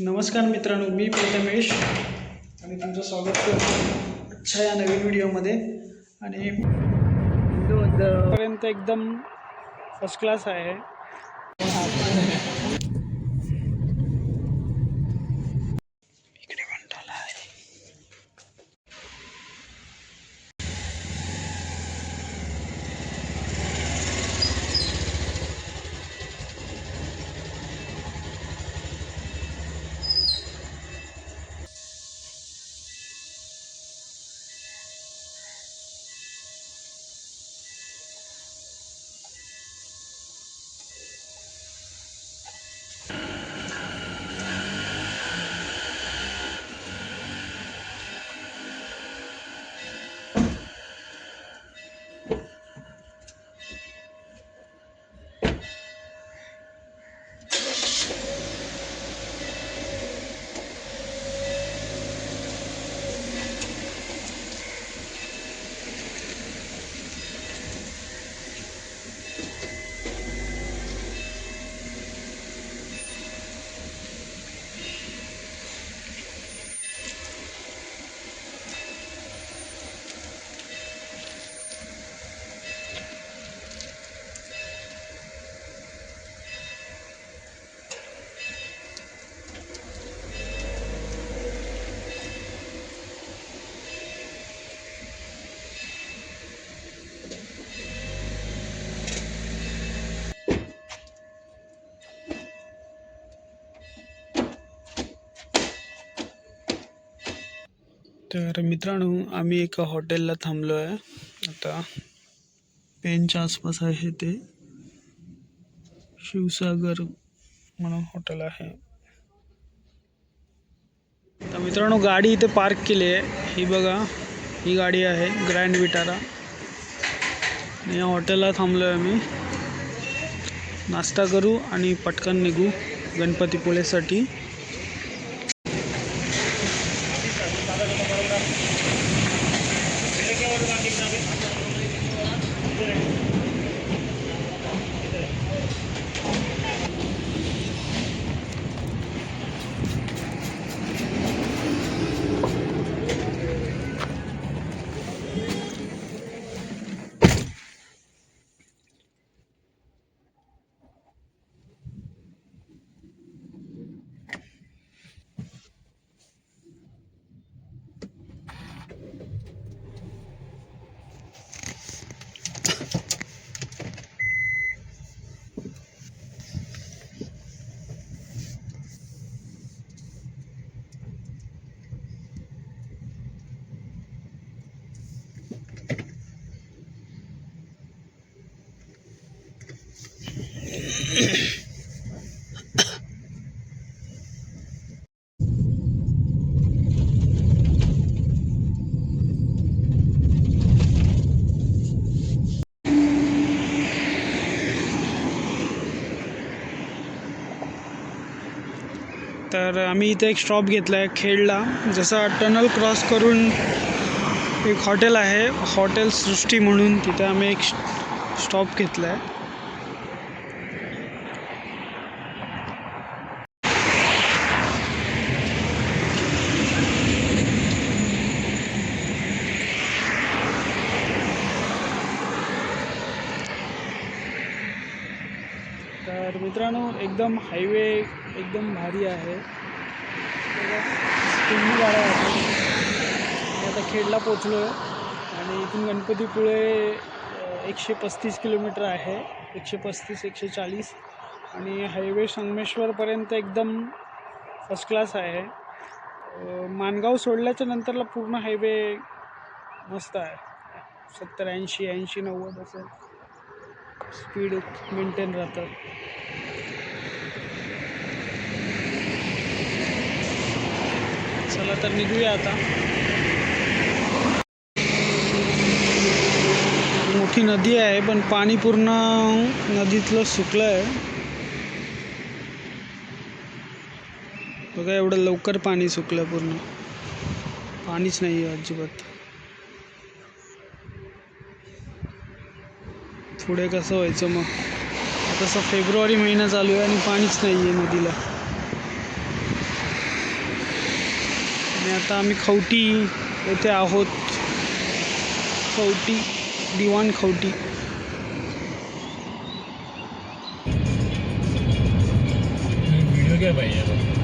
नमस्कार मित्रांनो मी प्रथमेश आणि तुमचं स्वागत करतो अच्छा या नवीन व्हिडिओमध्ये. आणि पर्यंत एकदम फर्स्ट क्लास आहे. तर मित्रांनो आम्ही एका हॉटेलला थांबलो आहे आता पेनच्या आसपास आहे ते. शिवसागर म्हणून हॉटेल आहे. तर मित्रांनो गाडी इथे पार्क केली आहे. ही बघा ही गाडी आहे ग्रँड विटारा या हॉटेलला थांबलो आहे आम्ही. नाश्ता करू आणि पटकन निघू गणपतीपुळेसाठी. तर आम्ही इथे एक स्टॉप घेतला आहे खेडला. जसा टनल क्रॉस करून एक हॉटेल आहे हॉटेल सृष्टी म्हणून. तिथे आम्ही एक स्टॉप घेतला आहे तर मित्रांनो एकदम हायवे एकदम भारी आहे. गाड्या आहेत मी आता खेडला पोचलो आहे आणि इथून गणपतीपुळे एकशे पस्तीस किलोमीटर आहे. एकशे पस्तीस एकशे चाळीस आणि हायवे संगमेश्वरपर्यंत एकदम फर्स्ट क्लास आहे. मानगाव माणगाव सोडल्याच्या नंतरला पूर्ण हायवे मस्त आहे. सत्तर ऐंशी ऐंशी नव्वद असं. स्पीड मेंटेन राहतं चला तर निघूया आता। मोठी नदी आहे, पण पाणी पूर्ण नदीतलं सुकलं आहे. बघा, एवढं लवकर पाणी सुकलं पूर्ण. पाणीच नाही आहे अजिबात. पुढे कसं व्हायचं मग? तसं फेब्रुवारी महिना चालू आहे आणि पाणीच नाही आहे नदीला. आणि आता आम्ही खवटी येथे आहोत. खवटी दिवाण खवटी. व्हिडिओ घ्या पाहिजे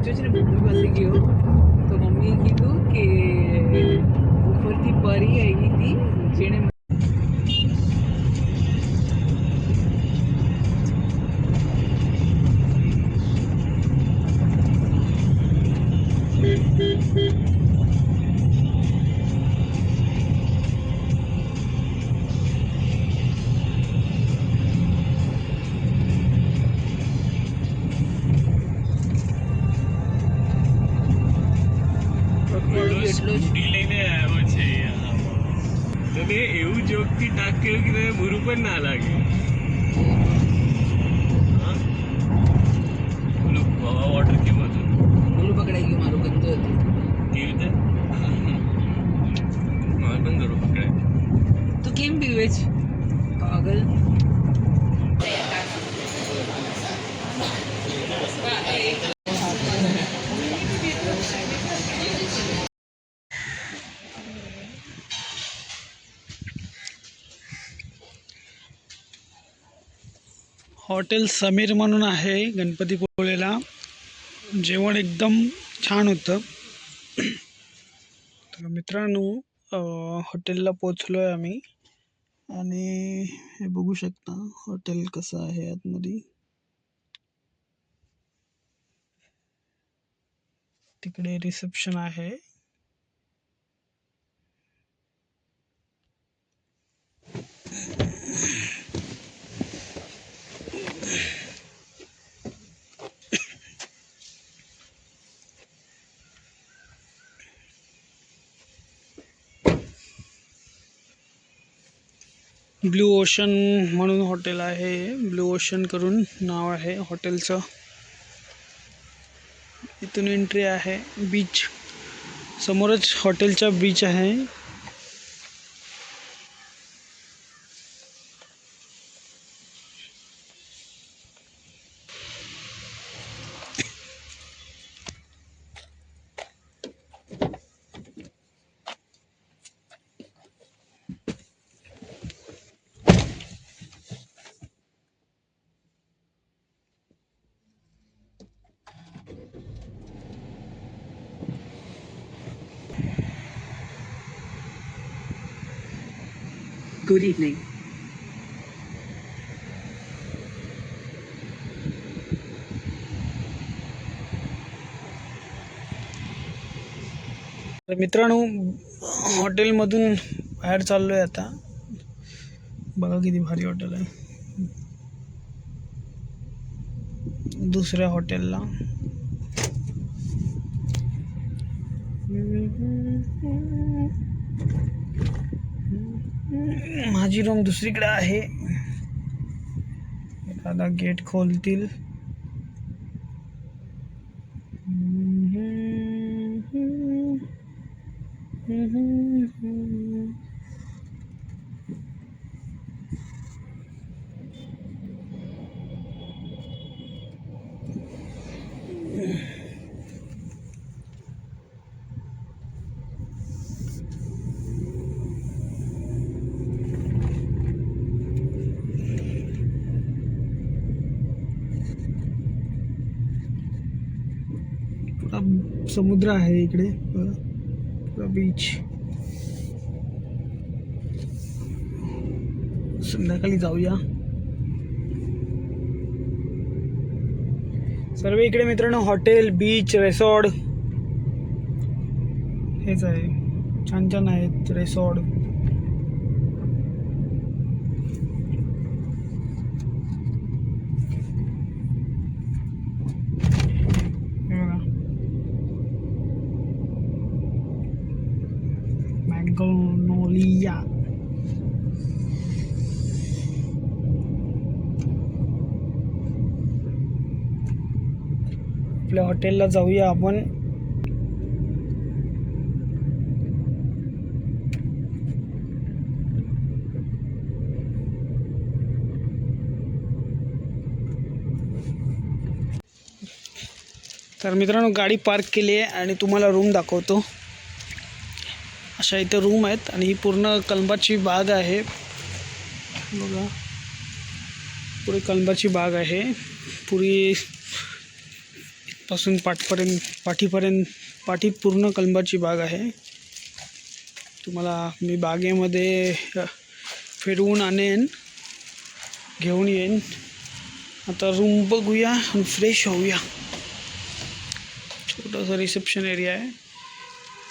બચ્ચો છે ને મમ્મી પાસે ગયો તો મમ્મીએ કીધું કે ઉપરથી પરી આવી હતી જેણે પકડ્યું हॉटेल समीर म्हणून आहे गणपतीपुळेला जेवण एकदम छान होतं. तर मित्रांनो हॉटेलला पोचलो आहे आम्ही. आणि हे बघू शकता हॉटेल कसं आहे आतमध्ये. तिकडे रिसेप्शन आहे. ब्लू ओशन म्हणून हॉटेल आहे. ब्ल्यू ओशन करून नाव आहे हॉटेलचं. इथून एंट्री आहे बीच. समोरच हॉटेलचा बीच आहे. Good evening. तर मित्रांनो हॉटेलमधून बाहेर चाललो आहे आता. बघा किती भारी हॉटेल आहे. दुसऱ्या हॉटेलला. माझी रूम दुसरीकडे आहे. एखादा गेट खोलतील पुरा समुद्र आहे इकडे बीच संध्याकाळी जाऊया. सर्व इकडे मित्रांनो हॉटेल बीच रेसॉर्ट हेच आहे. छान छान आहेत रेसॉर्ट हे बघा मॅगनोलिया आपल्या हॉटेलला जाऊया आपण. तर मित्रांनो गाडी पार्क केली आहे आणि तुम्हाला रूम दाखवतो. अशा इथं रूम आहेत आणि ही पूर्ण कलंबाची बाग आहे. बघा. पुढे कलंबाची बाग आहे. पुरी पासून पाठपर्यंत पाठीपर्यंत पाठी पूर्ण कलंबाची बाग आहे. तुम्हाला मी बागेमध्ये फिरवून आणेन घेऊन येईन. आता रूम बघूया आणि फ्रेश होऊया. छोटंसं रिसेप्शन एरिया आहे.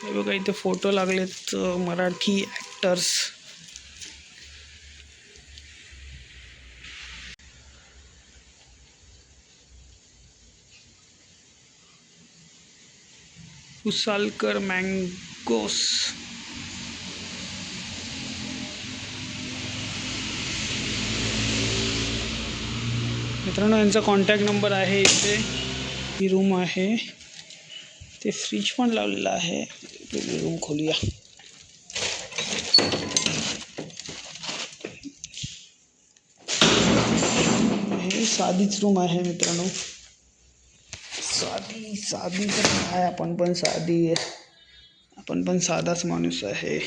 हे बघा इथे फोटो लागलेत मराठी ॲक्टर्स उसालकर मँगोस. मित्रांनो यांचा कॉन्टॅक्ट नंबर आहे इथे. ही रूम आहे. ते फ्रीज पण लावलेलं आहे. रूम खोलूया. हे साधीच रूम आहे मित्रांनो. साधी साधी तर काय आपण पण साधी आहे. आपण पण साधाच माणूस आहे.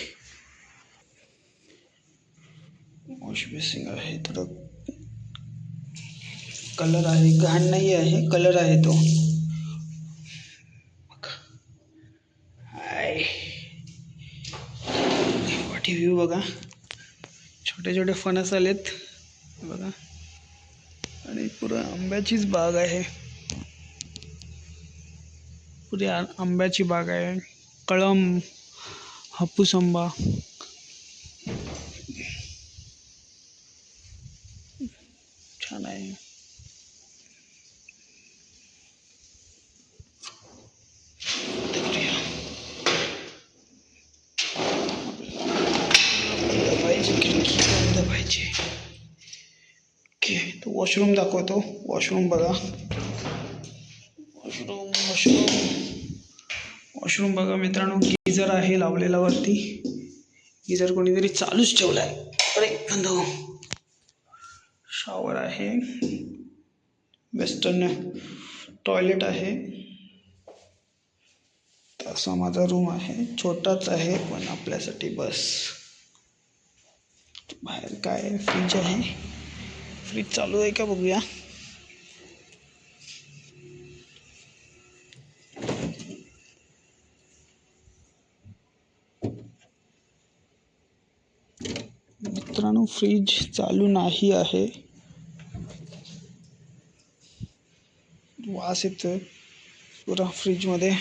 वॉश बेसिंग आहे थोडं कलर आहे घाण नाही आहे कलर आहे तो. हाय. पाठी व्ह्यू बघा. छोटे छोटे फणस आलेत. बघा. आणि पुरं आंब्याचीच बाग आहे. पुढे आ- आंब्याची बाग आहे. कळम हापूस आंबा. छान आहे. पाहिजे ओके तो वॉशरूम दाखवतो. वॉशरूम बघा. वॉशरूम वॉशरूम वॉशरूम बघा मित्रांनो गिझर आहे लावलेला वरती. गिझर कोणीतरी चालूच ठेवला आहे अरे बंद शॉवर आहे. वेस्टर्न टॉयलेट आहे. असा माझा रूम आहे. छोटाच आहे पण आपल्यासाठी बस. बाहेर काय? फ्रीज आहे. फ्रीज चालू आहे का बघूया? फ्रीज चालू नाही आहे. वास येतोय पुरा फ्रीजमध्ये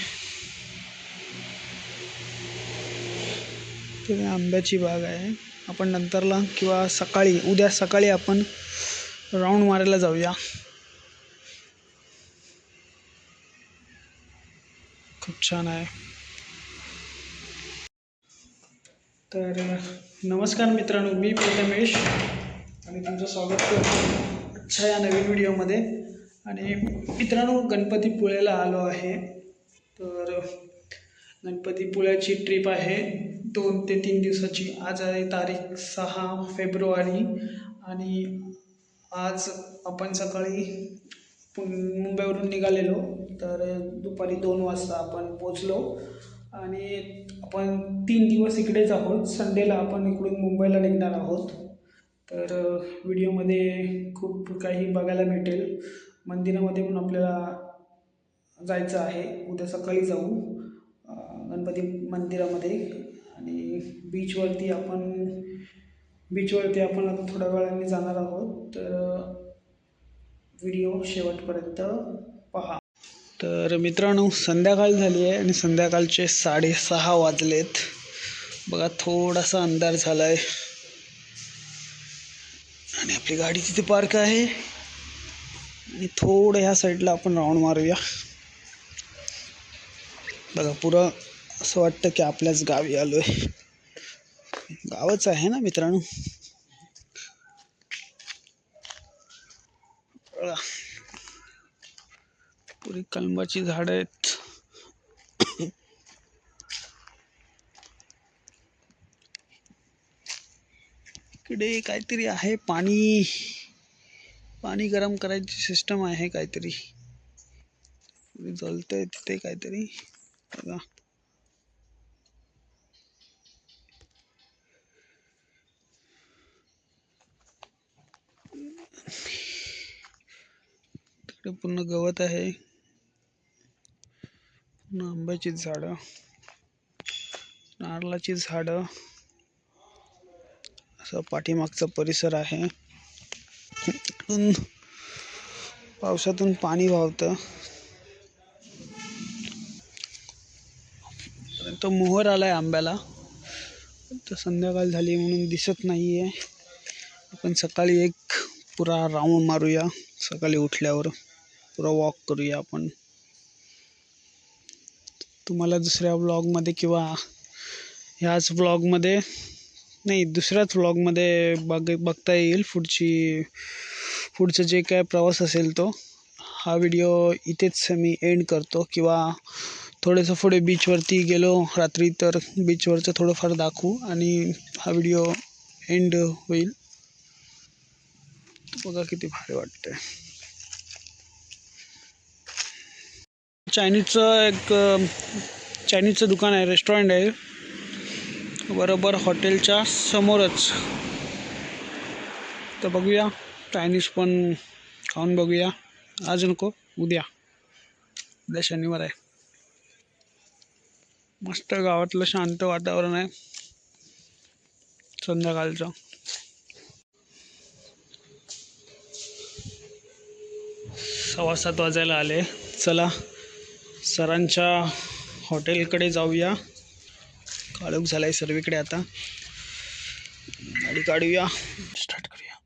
आंब्याची बाग आहे. आपण नंतरला किंवा सकाळी उद्या सकाळी आपण राऊंड मारायला जाऊया. खूप छान आहे. तर नमस्कार मित्रांनो मी प्रथमेश आणि तुमचं स्वागत करतो अच्छा या नवीन व्हिडिओमध्ये. आणि मित्रांनो गणपतीपुळेला आलो आहे. तर गणपतीपुळ्याची ट्रिप आहे दोन ते तीन दिवसाची. आज आहे तारीख सहा फेब्रुवारी आणि आज आपण सकाळी पु मुंबईवरून निघालेलो. तर दुपारी दोन वाजता आपण पोचलो आणि आपण तीन दिवस इकडेच आहोत. संडेला आपण इकडून मुंबईला निघणार आहोत. तर व्हिडिओमध्ये खूप काही बघायला भेटेल. मंदिरामध्ये पण आपल्याला जायचं आहे. उद्या सकाळी जाऊ. गणपती मंदिरामध्ये. आणि बीचवरती आपण बीचवरती आपण आता थोड्या वेळाने जाणार आहोत. तर व्हिडिओ शेवटपर्यंत पहा. तर मित्रांनो संध्याकाळ झाली आहे आणि संध्याकाळचे साडेसहा वाजलेत. बघा थोडासा अंधार झाला आहे आणि आपली गाडी तिथे पार्क आहे. आणि थोडं ह्या साईडला आपण राऊंड मारूया. बघा पुरं असं वाटतं की आपल्याच गावी आलो आहे गावच आहे ना मित्रांनो? बघा. पुरी कलमाची झाडं आहेत. इकडे काहीतरी आहे पाणी. पाणी गरम करायची सिस्टम आहे काहीतरी. जळतंय तिथे काहीतरी. बघा. तिकडे पूर्ण गवत आहे. आंब्याची झाडं नारळाची झाडं असं पाठीमागचा परिसर आहे. पावसातून पाणी वाहतं. तो मोहर आलाय आंब्याला. तर संध्याकाळ झाली म्हणून दिसत नाही आहे आपण सकाळी एक पुरा राऊंड मारूया. सकाळी उठल्यावर पुरा वॉक करूया आपण. तुम्हाला दुसऱ्या व्लॉगमध्ये किंवा ह्याच व्लॉगमध्ये नाही दुसऱ्याच व्लॉगमध्ये बघ बघता येईल. पुढची पुढचं जे काय प्रवास असेल तो हा व्हिडिओ इथेच मी एंड करतो. किंवा थोडंसं पुढे बीचवरती गेलो रात्री तर बीचवरचं थोडंफार दाखवू आणि हा व्हिडिओ एंड होईल. बघा किती भारी वाटतंय. चायनीजचं एक चायनीजचं दुकान आहे रेस्टॉरंट आहे. बरोबर हॉटेलच्या समोरच. तर बघूया चायनीज पण खाऊन बघूया. आज नको उद्या. उद्या शनिवार आहे. मस्त गावातलं शांत वातावरण आहे. संध्याकाळचं. सव्वा सात वाजायला आले. चला सरांच्या हॉटेलकडे जाऊया. काळोख झाला आहे सर्वीकडे आता. गाडी काढूया. स्टार्ट करूया.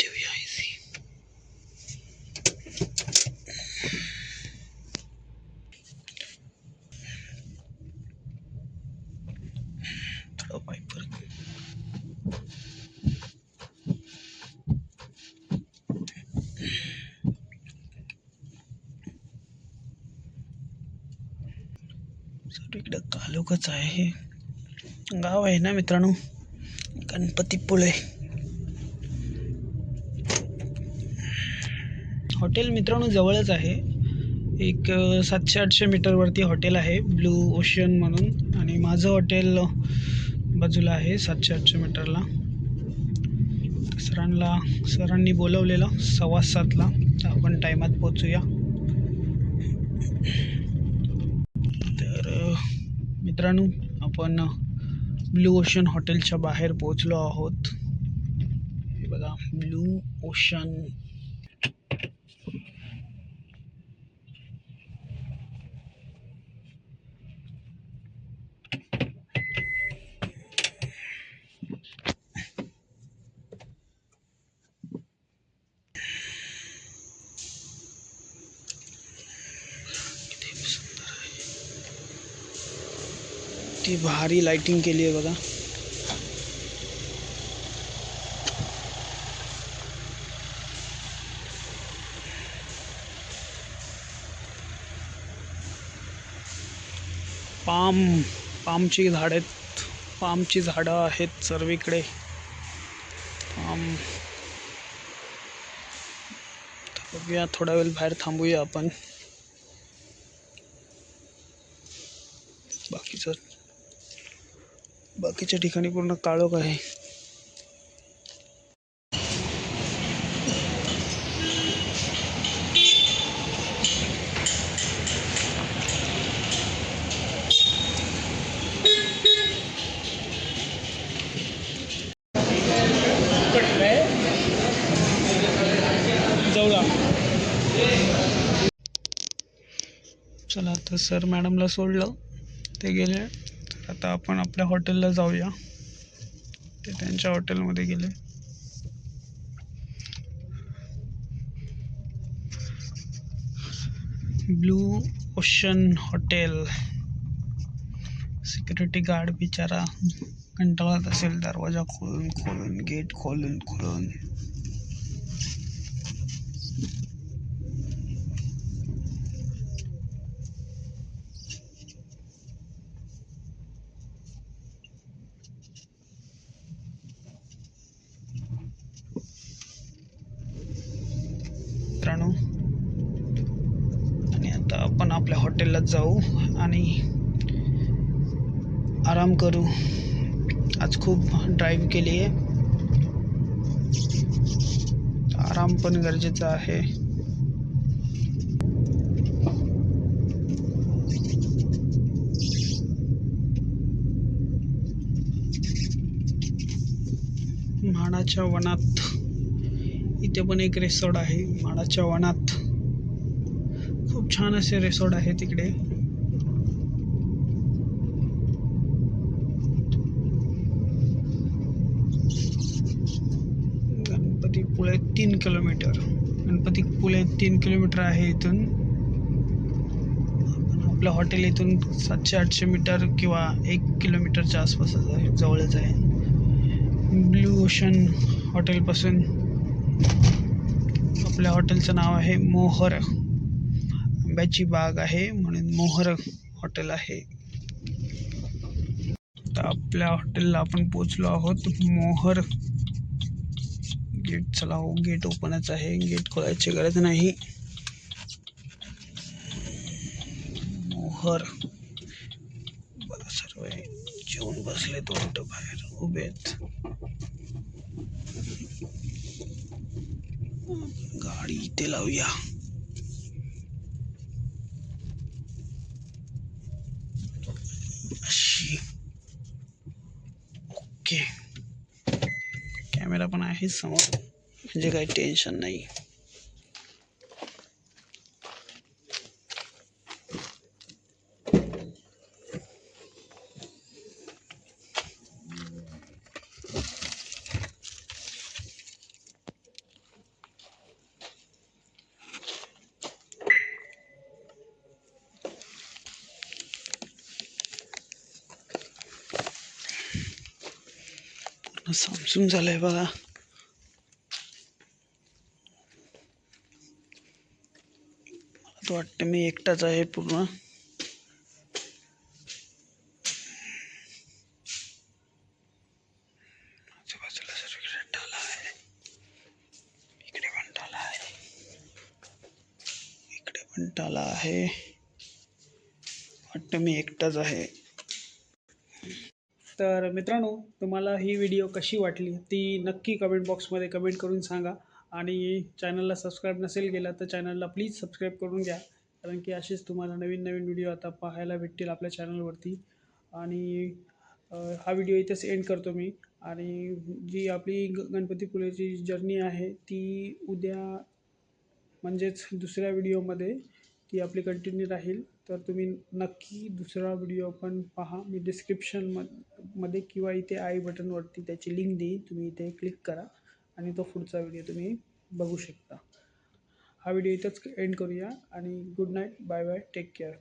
ठेवूया AC. थोडं सगळीकडं आहे. आहे गाव आहे ना मित्रांनो? गणपतीपुळे हॉटेल मित्रांनो जवळच आहे. एक सातशे आठशे मीटरवरती हॉटेल आहे ब्लू ओशन म्हणून. आणि माझं हॉटेल बाजूला आहे सातशे आठशे मीटरला सरांना सरांनी बोलवलेलं सव्वा सातला. आपण टायमात पोचूया तर अ, मित्रांनो आपण ब्लू ओशन हॉटेलच्या बाहेर पोचलो आहोत. हे बघा ब्लू ओशन किती भारी लाइटिंग केली आहे बघा. पाम पामची झाड आहेत. पामची झाडं आहेत सर्वीकडे. पाम. बघूया थोडा वेळ बाहेर थांबूया आपण. बाकीच्या ठिकाणी पूर्ण काळोख आहे. चला आता सर मॅडमला सोडलं. ते गेले. आता आपण आपल्या हॉटेलला जाऊया. ते त्यांच्या हॉटेलमध्ये गेले. Blue ocean hotel. Security guard बिचारा कंटाळत असेल दरवाजा खोलून खोलून गेट खोलून खोलून मित्रांनो आणि आता आपण आपल्या हॉटेलला जाऊ आणि आराम करू. आज खूप ड्राईव्ह केली आहे. आराम पण गरजेचा आहे. म्हाडाच्या वनात इथे पण एक रिसॉर्ट आहे माडाच्या वनात. खूप छान असे रिसॉर्ट आहे तिकडे गणपतीपुळे तीन किलोमीटर. गणपतीपुळे तीन किलोमीटर आहे इथून. आपलं हॉटेल इथून सातशे आठशे मीटर किंवा एक किलोमीटरच्या आसपासच आहे जवळच आहे. ब्लू ओशन हॉटेलपासून आपल्या हॉटेलचं नाव आहे मोहर. आंब्याची बाग आहे म्हणून मोहर हॉटेल आहे. तर आपल्या हॉटेलला आपण पोचलो आहोत मोहर. गेट चला हो गेट ओपनच आहे. गेट खोलायची गरज नाही. मोहर. बरं सर्व जेवून बसले तो बाहेर. उभे आहेत. गाडी इथे लावूया. पण आहे समोर. म्हणजे काही टेन्शन नाही पूर्ण सामसूम आहे बघा. मला तर वाटतं मी एकटाच आहे पूर्ण. आजूबाजूला टाला आहे. इकडे पण टाला आहे. इकडे पण टाला आहे. वाटतं मी एकटाच आहे. तर मित्रांनो तुम्हाला ही व्हिडिओ कशी वाटली ती नक्की कमेंट बॉक्समध्ये कमेंट करून सांगा. आणि चॅनलला सबस्क्राईब नसेल केला तर चॅनलला प्लीज सबस्क्राईब करून घ्या. कारण की असेच तुम्हाला नवीन नवीन व्हिडिओ आता पाहायला भेटतील आपल्या चॅनलवरती आणि हा व्हिडिओ इथेच एंड करतो मी. आणि जी आपली ग गणपतीपुळेची जर्नी आहे ती उद्या म्हणजेच दुसऱ्या व्हिडिओमध्ये ती आपली कंटिन्यू राहील. तर तुम्ही नक्की दुसरा व्हिडिओ पण पहा. मी डिस्क्रिप्शन म मध्ये किंवा इथे आय बटनवरती त्याची लिंक देईन. तुम्ही इथे क्लिक करा आणि तो पुढचा व्हिडिओ तुम्ही बघू शकता. हा व्हिडिओ इथंच एंड करूया आणि good night bye bye take care